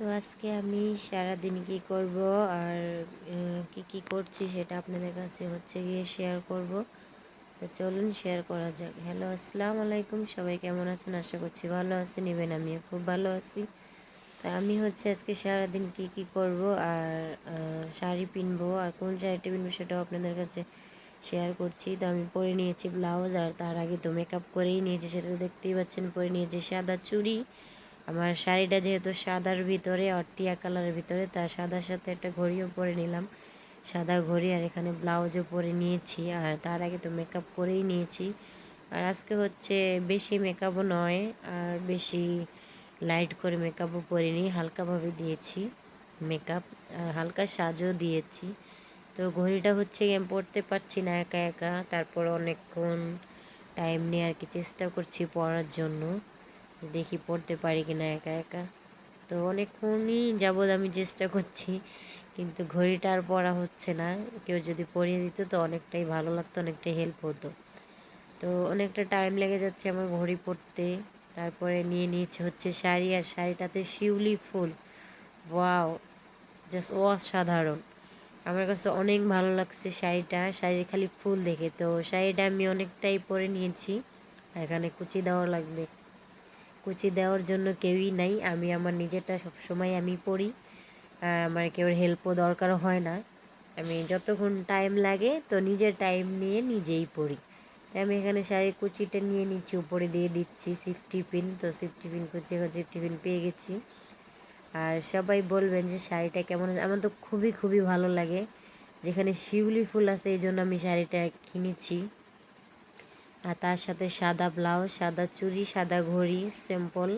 তো আজকে আমি সারাদিন কি করব আর কি কি করছি সেটা আপনাদের কাছে হচ্ছে গিয়ে শেয়ার করব। তো চলুন শেয়ার করা যাক। হ্যালো আসসালামু আলাইকুম সবাই কেমন আছেন? আশা করছি ভালো আছেন। নেবেন আমিও খুব ভালো আছি। তা আমি হচ্ছে আজকে সারাদিন কি কি করব আর শাড়ি পিনবো আর কোন শাড়িটা পিনবো সেটাও আপনাদের কাছে শেয়ার করছি। তো আমি পরে নিয়েছি ব্লাউজ আর তার আগে তো মেকআপ করেই নিয়েছি। সেটা তো দেখতেই পাচ্ছেন, পরে নিয়েছি সাদা চুড়ি। আমার শাড়িটা যেহেতু সাদার ভিতরে, আর টিয়া কালারের ভিতরে তার সাদার সাথে একটা ঘড়িও পরে নিলাম। সাদা ঘড়ি আর এখানে ব্লাউজও পরে নিয়েছি, আর তার আগে তো মেকআপ করেই নিয়েছি। আর আজকে হচ্ছে বেশি মেকআপও নয়, আর বেশি লাইট করে মেকআপও পরিনি, হালকাভাবে দিয়েছি মেকআপ আর হালকা সাজও দিয়েছি। তো ঘড়িটা হচ্ছে আমি পড়তে পারছি না একা একা, তারপর অনেকক্ষণ টাইম নিয়ে আর কি চেষ্টা করছি পড়ার জন্য। দেখি পড়তে পারি কি না একা একা। তো অনেকক্ষণই যাবৎ আমি চেষ্টা করছি, কিন্তু ঘড়িটা আর পড়া হচ্ছে না। কেউ যদি পড়িয়ে দিত তো অনেকটাই ভালো লাগতো, অনেকটাই হেল্প হতো। তো অনেকটা টাইম লেগে যাচ্ছে আমার ঘড়ি পড়তে। তারপরে নিয়ে নিয়েছে হচ্ছে শাড়ি, আর শাড়িটাতে শিউলি ফুল। ওয়াও জাস্ট ও অসাধারণ। আমার কাছে অনেক ভালো লাগছে শাড়িটা, শাড়ির খালি ফুল দেখে। তো শাড়িটা আমি অনেকটাই পরে নিয়েছি। এখানে কুচি দেওয়া লাগবে। কুচি দেওয়ার জন্য কেউই নাই। আমি আমার নিজেরটা সবসময় আমি পড়ি। আমার কেউ হেল্পও দরকার হয় না। আমি যতক্ষণ টাইম লাগে তো নিজের টাইম নিয়ে নিজেই পড়ি। তাই আমি এখানে শাড়ির কুচিটা নিয়ে নিচ্ছি, উপরে দিয়ে দিচ্ছি সিফটি পিন তো সিফটি পিন কুচি সিফটি পিন পেয়ে গেছি। আর সবাই বলবেন যে শাড়িটা কেমন আমার তো খুবই খুবই ভালো লাগে। যেখানে শিউলি ফুল আছে, এই জন্য আমি শাড়িটা কিনেছি। আর তার সাথে সাদা ব্লাউজ, সাদা চুড়ি, সাদা ঘড়ি, সিম্পল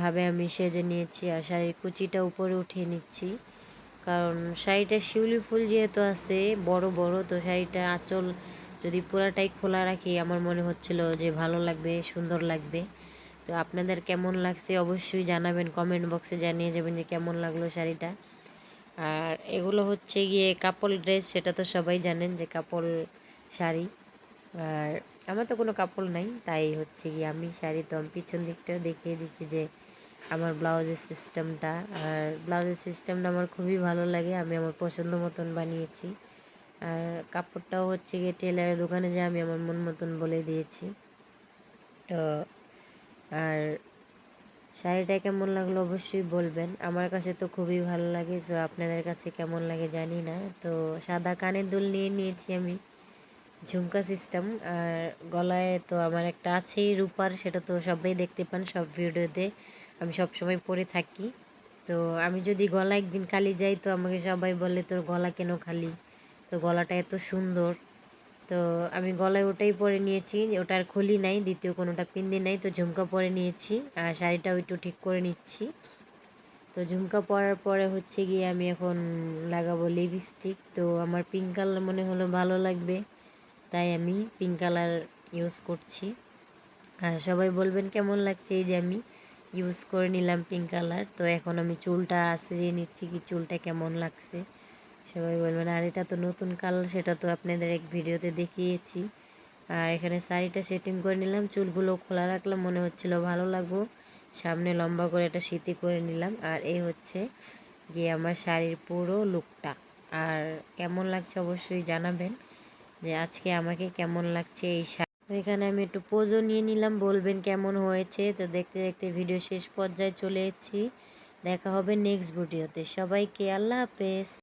ভাবে আমি সেজে নিয়েছি আর শাড়ির কুচিটা উপরে উঠিয়ে নিচ্ছি। কারণ শাড়িটা শিউলি ফুল যেহেতু আছে, বড় বড়, তো শাড়িটার আঁচল যদি পুরাটাই খোলা রাখি, আমার মনে হচ্ছিল যে ভালো লাগবে, সুন্দর লাগবে। তো আপনাদের কেমন লাগছে অবশ্যই জানাবেন কমেন্ট বক্সে জানিয়ে যাবেন যে কেমন লাগল শাড়িটা। আর এগুলো হচ্ছে গিয়ে কাপল ড্রেস, সেটা তো সবাই জানেন যে কাপল শাড়ি। আর আমার তো কোনো কাপড় নাই, তাই হচ্ছে গিয়ে আমি শাড়ি তো আমি পিছন দিকটা দেখিয়ে দিচ্ছি যে আমার ব্লাউজের সিস্টেমটা আর ব্লাউজের সিস্টেমটা আমার খুবই ভালো লাগে, আমি আমার পছন্দ মতন বানিয়েছি। আর কাপড়টাও হচ্ছে গিয়ে টেলারের দোকানে যে আমি আমার মন মতন বলে দিয়েছি। তো আর শাড়িটা কেমন লাগল অবশ্যই বলবেন। আমার কাছে তো খুবই ভালো লাগে সো আপনাদের কাছে কেমন লাগে জানি না। তো সাদা কানের দুল নিয়ে নিয়েছি আমি। ঝুমকা সিস্টেম আর গলায় তো আমার একটা আছেই রূপার, সেটা তো সবাই দেখতে পান সব ভিডিওতে। আমি সব সময় পরে থাকি। তো আমি যদি গলা একদিন খালি যাই, তো আমাকে সবাই বলে, তোর গলা কেন খালি? তো গলাটা এত সুন্দর। তো আমি গলায় ওটাই পরে নিয়েছি। ওটার খুলি নাই, দ্বিতীয় কোনোটা পিন্দি নাই, তো ঝুমকা পরে নিয়েছি। আর শাড়িটাও একটু ঠিক করে নিচ্ছি। তো ঝুমকা পরার পরে হচ্ছে গিয়ে আমি এখন লাগাবো লিপস্টিক তো আমার পিঙ্ক কালার মনে হলো ভালো লাগবে। তাই আমি পিঙ্ক কালার ইউজ করছি। আর সবাই বলবেন, কেমন লাগছে এই যে আমি ইউজ করে নিলাম পিঙ্ক কালার তো এখন আমি চুলটা আশ্রিয়ে নিচ্ছি কি চুলটা কেমন লাগছে। সবাই বলবেন, আর এটা তো নতুন কালার সেটা তো আপনাদের এক ভিডিওতে দেখিয়েছি। আর এখানে শাড়িটা সেটিং করে নিলাম, চুলগুলো খোলা রাখলাম, মনে হচ্ছিল ভালো লাগবো। সামনে লম্বা করে একটা সিতি করে নিলাম, আর এই হচ্ছে গিয়ে আমার শাড়ির পুরো লুকটা আর কেমন লাগছে অবশ্যই জানাবেন। যে আজকে আমাকে কেমন লাগছে এই শাড়ি? এখানে আমি একটু পোজও নিয়ে নিলাম, বলবেন কেমন হয়েছে। তো দেখতে দেখতে ভিডিও শেষ পর্যায়ে চলে এসেছি। দেখা হবে নেক্সট ভিডিওতে সবাইকে আল্লাহ হাফেজ।